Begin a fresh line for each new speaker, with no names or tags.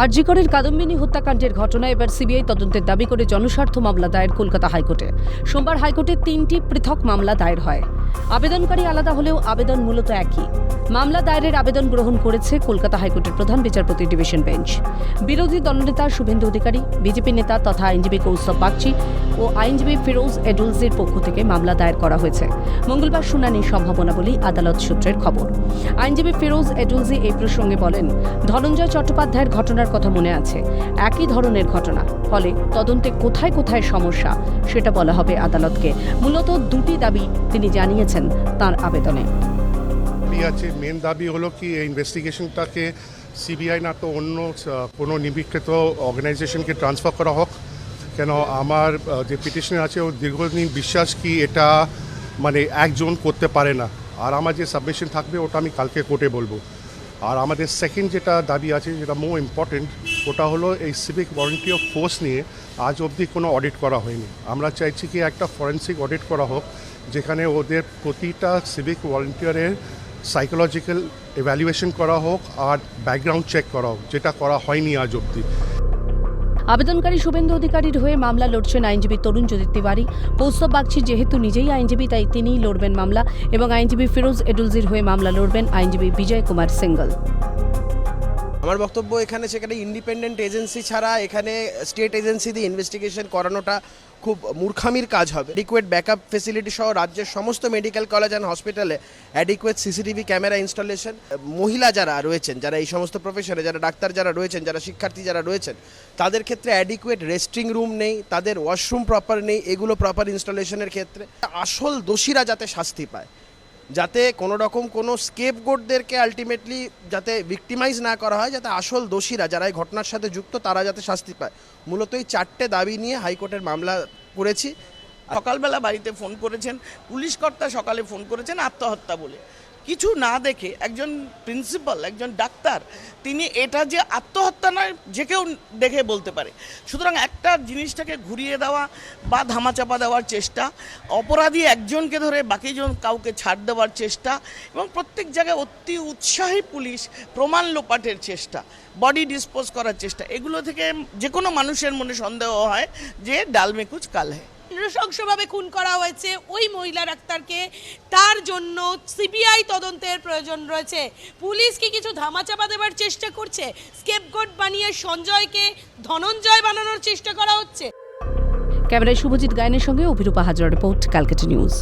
আরজিকরের কাদম্বিনী হত্যাকাণ্ডের ঘটনা এবার সিবিআই তদন্তের দাবি করে জনস্বার্থ মামলা দায়ের কলকাতা হাইকোর্টে। সোমবার হাইকোর্টে তিনটি পৃথক মামলা দায়ের হয়। আবেদনকারী আলাদা হলেও আবেদন মূলত একই। মামলা দায়েরের আবেদন গ্রহণ করেছে কলকাতা হাইকোর্টের প্রধান বিচারপতি ডিভিশন বেঞ্চ। বিরোধী দলনেতা শুভেন্দু অধিকারী, বিজেপি নেতা তথা আইনজীবী কৌস্তব বাগচি ও আইনজীবী ফিরোজ এডুলসের পক্ষ থেকে মামলা দায়ের করা হয়েছে। মঙ্গলবার শুনানির সম্ভাবনা বলেই আদালত সূত্রের খবর। আইনজীবী ফিরোজ এডুলজি এই প্রসঙ্গে বলেন, ধনঞ্জয় চট্টোপাধ্যায়ের ঘটনার কথা মনে আছে। একই ধরনের ঘটনা, ফলে তদন্তে কোথায় কোথায় সমস্যা, সেটা বলা হবে আদালতকে। মূলত দুটি দাবি তিনি জানিয়েছেন তার আবেদনে।
দাবি আছে মেন দাবি হলো কি, এই ইনভেস্টিগেশনটাকে সিবিআই না তো অন্য কোনো নিবীক্ষিত অর্গানাইজেশনকে ট্রান্সফার করা হোক। কেন আমার যে পিটিশনে আছে, ও দীর্ঘদিন বিশ্বাস কি এটা মানে একজন করতে পারে না। আর আমার যে সাবমিশন থাকবে, ওটা আমি কালকে কোর্টে বলব। আর আমাদের সেকেন্ড যেটা দাবি আছে, যেটা মোর ইম্পর্টেন্ট ওটা হলো এই সিভিক ওয়ারেন্টি অফ ফোর্স নিয়ে আজ অবধি কোনো অডিট করা হয়নি। আমরা চাইছি কি একটা ফরেন্সিক অডিট করা হোক, যেখানে ওদের প্রতিটা সিভিক ভলেন্টিয়ারের সাইকোলজিক্যাল এভ্যালুয়েশন করা হোক আর ব্যাকগ্রাউন্ড চেক করা হোক, যেটা করা হয়নি আজ অবধি।
আবেদনকারী শুভেন্দু অধিকারীর হয়ে মামলা লড়ছেন আইনজীবী তরুণ জ্যোতি তিওয়ারি। কৌস্তব বাগচি যেহেতু নিজেই আইনজীবী, তাই তিনিই লড়বেন মামলা এবং আইনজীবী ফিরোজ এডুলজির হয়ে মামলা লড়বেন আইনজীবী বিজয় কুমার সিঙ্গল।
আমার বক্তব্য এখানে সেখানে ইন্ডিপেন্ডেন্ট এজেন্সি ছাড়া এখানে স্টেট এজেন্সি দিয়ে ইনভেস্টিগেশন করানোটা খুব মূর্খামির কাজ হবে। অ্যাডিকুয়েট ব্যাকআপ ফেসিলিটি সহ রাজ্যের সমস্ত মেডিকেল কলেজ অ্যান্ড হসপিটালে অ্যাডিকুয়েট সিসিটিভি ক্যামেরা ইনস্টলেশন মহিলা যারা রয়েছেন, যারা এই সমস্ত প্রফেশনে যারা ডাক্তার যারা রয়েছেন, যারা শিক্ষার্থী যারা রয়েছেন, তাদের ক্ষেত্রে অ্যাডিকুয়েট রেস্টিং রুম নেই, তাদের ওয়াশরুম প্রপার নেই, এগুলো প্রপার ইনস্টলেশনের ক্ষেত্রে। আসল দোষীরা যাতে শাস্তি পায় যাতে কোনো রকম কোনো স্কেপ গোটদেরকে আলটিমেটলি যাতে ভিক্টিমাইজ না করা হয়, যাতে আসল দোষীরা যারা এই ঘটনার সাথে যুক্ত, তারা যাতে শাস্তি পায়। মূলত এই চারটে দাবি নিয়ে হাইকোর্টের মামলা করেছি।
সকালবেলা বাড়িতে ফোন করেছেন, পুলিশ কর্তা সকালে ফোন করেছেন, আত্মহত্যা বলে। কিছু না দেখে একজন প্রিন্সিপাল, একজন ডাক্তার, তিনি এটা যে আত্মহত্যা নয়, যে কেউ দেখে বলতে পারে। সুতরাং একটা জিনিসটাকে ঘুরিয়ে দেওয়া বা ধামাচাপা দেওয়ার চেষ্টা, অপরাধী একজনকে ধরে বাকিজন কাউকে ছাড় দেওয়ার চেষ্টা এবং প্রত্যেক জায়গায় অতি উৎসাহী পুলিশ প্রমাণ লোপাটের চেষ্টা, বডি ডিসপোজ করার চেষ্টা, এগুলো থেকে যে কোনো মানুষের মনে সন্দেহ হয় যে ডালমে কুচ কাল হ্যায়
নৃশংসভাবে খুন করা হয়েছে ওই মহিলা ডাক্তারকে। তার জন্য সিবিআই তদন্তের প্রয়োজন রয়েছে। পুলিশ কি কিছু ধামাচাপা দেবার চেষ্টা করছে? স্কেপগোট বানিয়ে সঞ্জয়কে ধনঞ্জয় বানানোর চেষ্টা করা হচ্ছে।
ক্যামেরায় শুভজিৎ গায়নের সঙ্গে অভিরূপা হাজার রিপোর্ট, ক্যালকাটা নিউজ।